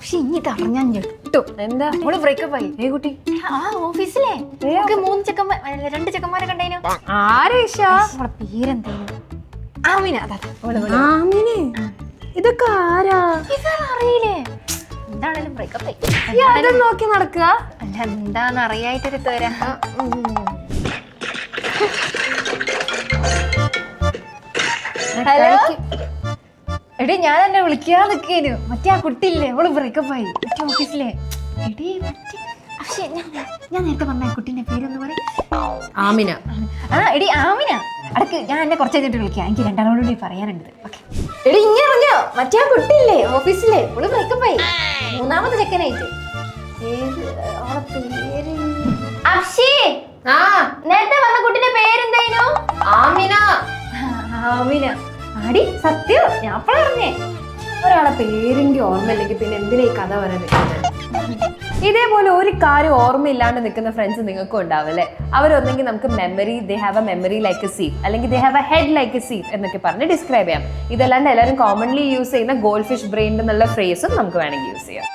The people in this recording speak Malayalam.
പക്ഷെ ഇനി പറഞ്ഞാൽ ഞെട്ടും. എന്താ? നമ്മൾ ബ്രേക്കപ്പ് ആയി. ഏ കുട്ടി. ആ ഓഫീസിലെ. നമുക്ക് മൂന്ന് ചെക്കന്മാർ അല്ല, രണ്ട് ചെക്കന്മാരെ കണ്ടേനു. ആരേഷ അവളെ പേരെന്തേനു? ആമിന. ആമിന. ഇതൊക്കെ ആരാ? അറിയില്ലേ? എന്താണേലും ബ്രേക്കപ്പ് ആയി. നോക്കി നടക്കുക. അല്ല എന്താന്ന് അറിയായിട്ടൊരു തരാ ഹലോ? എടി ഞാൻ എന്നെ വിളിക്കാൻ നിൽക്കേനു മറ്റേ ആ കുട്ടിയില്ലേ അവൾ ബ്രേക്കപ്പ് ആയി. മറ്റേ ഓഫീസിലെ എടി മറ്റേ പക്ഷേ ഞാൻ ഞാൻ നേരത്തെ പറഞ്ഞ ആ കുട്ടീന്റെ പേരൊന്ന് പറയും. ആമിന. ആ എടി ആമിന. അടക്ക് ഞാൻ എന്നെ കുറച്ച് കഴിഞ്ഞിട്ട് വിളിക്കാം. എനിക്ക് രണ്ടാളോട് കൂടി പറയാനുണ്ട്. ഓക്കെ. എടി ഇങ്ങനെ പറഞ്ഞോ. മറ്റേ ആ കുട്ടിയില്ലേ ഓഫീസിലെ അവൾ ബ്രേക്കപ്പ് ആയി. മൂന്നാമത്തെ ചെക്കനായിട്ട്. ഏത് അവളെ പേര്? അക്ഷി. ആ. നേരത്തെ പറഞ്ഞ കുട്ടിന്റെ പേരെന്തായിരുന്നു ആമിന. ആമിന. ആടി സത്യം? ഞാൻ പറഞ്ഞേ. ഒരാളെ പേരിന്റെ ഓർമ്മയില്ലെങ്കിൽ പിന്നെ എന്തിനാ ഈ കഥ നിൽക്കുന്നത് ഇതേപോലെ ഒരു കാര്യം ഓർമ്മയില്ലാണ്ട് നിൽക്കുന്ന ഫ്രണ്ട്സ് നിങ്ങൾക്കും ഉണ്ടാവും അല്ലേ? അവരൊന്നെങ്കിൽ നമുക്ക് memory they have a memory like a sea അല്ലെങ്കിൽ they have a head like a sea എന്നൊക്കെ പറഞ്ഞ് ഡിസ്ക്രൈബ് ചെയ്യാം. ഇതല്ലാണ്ട് എല്ലാവരും കോമൺലി യൂസ് ചെയ്യുന്ന ഗോൾഡ് ഫിഷ് ബ്രെയിൻ എന്നുള്ള ഫ്രേസും നമുക്ക് വേണമെങ്കിൽ യൂസ് ചെയ്യാം.